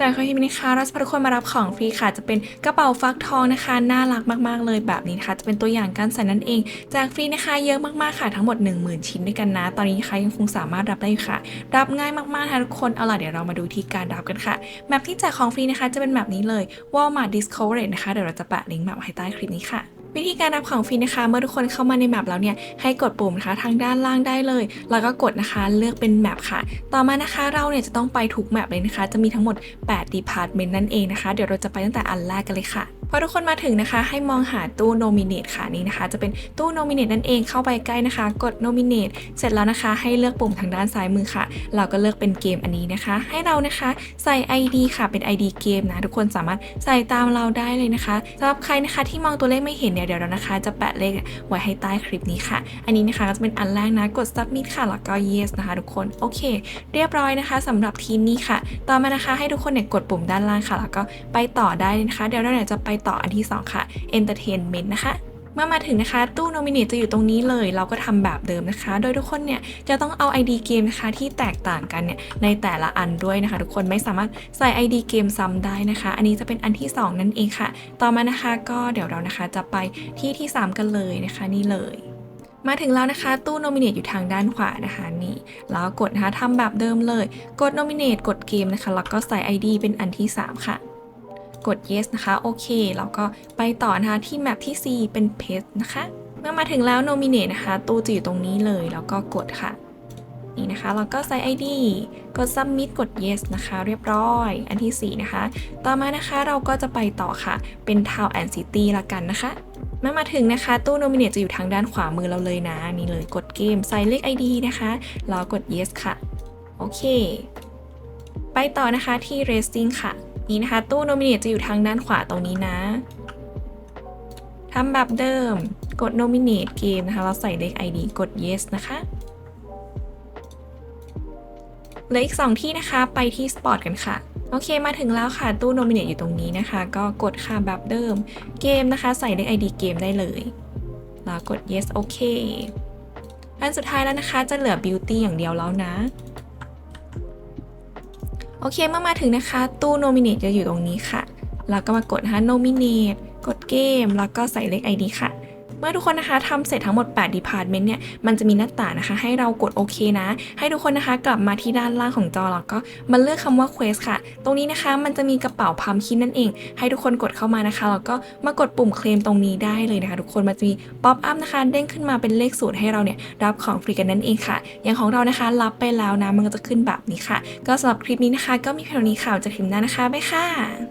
จากคลิปนี้นะคะเราจะพาทุกคนมารับของฟรีค่ะ จะเป็นกระเป๋าฟักทองนะคะ น่ารักมากๆเลยแบบนี้นะคะ จะเป็นตัวอย่างการใส่นั่นเอง จากฟรีนะคะเยอะมากๆค่ะทั้งหมด 10,000 ชิ้นด้วยกันนะ ตอนนี้นะคะยังคงสามารถรับได้อยู่ค่ะ รับง่ายมากๆค่ะทุกคนเอาล่ะเดี๋ยวเรามาดูที่การรับกันค่ะแมปที่แจกของฟรีนะคะ จะเป็นแบบนี้เลย Walmart Discovery นะคะเดี๋ยวเราจะแปะลิงก์แมปไว้ใต้คลิปนี้ค่ะ วิธีการรับของฟรีนะคะ เมื่อทุกคนเข้ามาในแมปแล้วเนี่ยให้กดปุ่มนะคะทางด้านล่างได้เลย แล้วก็กดนะคะเลือกเป็นแมปค่ะ ต่อมานะคะเราเนี่ยจะต้องไปทุกแมปเลยนะคะ จะมีทั้งหมด8 Department นั่นเองนะคะ เดี๋ยวเราจะไปตั้งแต่อันแรกกันเลยค่ะ พอทุกคนมาถึงนะคะ ให้มองหาตู้ Nominate ค่ะนี่นะคะ จะเป็นตู้ Nominate นั่นเองเข้าไปใกล้นะคะ กด Nominate เสร็จแล้วนะคะ ให้เลือกปุ่มทางด้านซ้ายมือค่ะ เราก็เลือกเป็นเกมอันนี้นะคะ ให้เรานะคะใส่ ID ค่ะเป็น ID เกมนะ ทุกคนสามารถใส่ตามเราได้เลยนะคะสำหรับใครนะคะที่มองตัวเลขไม่เห็นเนี่ยเดี๋ยวเรานะคะ จะแปะเลขไว้ให้ใต้คลิปนี้ค่ะ อันนี้นะคะก็จะเป็นอันแรกนะกด submit ค่ะแล้วก็ yes นะคะ ทุกคนโอเค เรียบร้อยนะคะสำหรับทีมนี้ค่ะ ต่อมานะคะให้ทุกคนเนี่ยกดปุ่มด้านล่างค่ะ แล้วก็ไปต่อได้นะคะ เดี๋ยวเราเนี่ยจะไปต่ออันที่สองค่ะ entertainment นะคะเมื่อมาถึงนะคะ ตู้ nominate จะอยู่ตรงนี้เลย เราก็ทำแบบเดิมนะคะ โดยทุกคนเนี่ยจะต้องเอา ID เกมนะคะที่แตกต่างกันเนี่ยในแต่ละอันด้วยนะคะ ทุกคนไม่สามารถใส่ ID เกมซ้ำได้นะคะ อันนี้จะเป็นอันที่ 2 นั่นเองค่ะ ต่อมานะคะก็เดี๋ยวเรานะคะจะไปที่ที่ 3 กันเลยนะคะนี่เลยมาถึงแล้วนะคะ ตู้ nominate อยู่ทางด้านขวานะคะนี่แล้วกดนะคะทำแบบเดิมเลย กด nominate กดเกมนะคะแล้วก็ใส่ ID เป็นอันที่ 3 ค่ะ กด yes นะคะ โอเค แล้วก็ไปต่อนะคะ ที่แมปที่ 4 เป็น paste นะคะ เมื่อมาถึงแล้ว nominate นะคะตู้จะอยู่ตรงนี้เลย แล้วก็กดค่ะ นี่นะคะแล้วก็ใส่ ID กด submit กด yes นะคะ เรียบร้อย อันที่ 4 นะคะ ต่อมานะคะเราก็จะไปต่อค่ะ เป็น town and city ละกันนะคะเมื่อมาถึงนะคะ ตู้ nominate จะอยู่ทางด้านขวามือเราเลยนะ นี่เลยกดเกมใส่เลข ID นะคะแล้วกด yes ค่ะ โอเค ไปต่อนะคะที่ racing ค่ะ นี่นะคะ ตู้ nominate จะอยู่ทางด้านขวาตรงนี้นะทำแบบเดิมกด nominate เกมนะคะแล้วใส่เลข ID กด yes นะคะเหลืออีก 2 ที่นะคะ ไปที่ spot กันค่ะ โอเค มาถึงแล้วค่ะ ตู้ nominate อยู่ตรงนี้นะคะ ก็กดค่ะแบบเดิม เกมนะคะ ใส่เลข ID เกมได้เลย แล้วกด yes โอเค อันสุดท้ายแล้วนะคะ จะเหลือ beauty อย่างเดียวแล้วนะ โอเคเมื่อมาถึงนะคะ ตู้ nominate จะอยู่ตรงนี้ค่ะ แล้วก็มากดนะคะ nominate กดเกม แล้วก็ใส่เลข ID ค่ะ เมื่อทุกคนนะคะทำเสร็จทั้งหมด8 department เนี่ย มันจะมีหน้าต่างนะคะ ให้เรากดโอเคนะ ให้ทุกคนนะคะกลับมาที่ด้านล่างของจอแล้วก็มาเลือกคำว่า quest ค่ะ ตรงนี้นะคะมันจะมีกระเป๋าพัมคินนั่นเอง ให้ทุกคนกดเข้ามานะคะแล้วก็มากดปุ่มเคลมตรงนี้ได้เลยนะคะ ทุกคนมันจะมีป๊อปอัพนะคะเด้งขึ้นมาเป็นเลขสูตรให้เราเนี่ยรับของฟรีกันนั่นเองค่ะ อย่างของเรานะคะรับไปแล้วนะมันก็จะขึ้นแบบนี้ค่ะ ก็สำหรับคลิปนี้นะคะ ก็มีเพียงเท่านี้ค่ะจะคลิปหน้านะคะบ๊ายค่ะ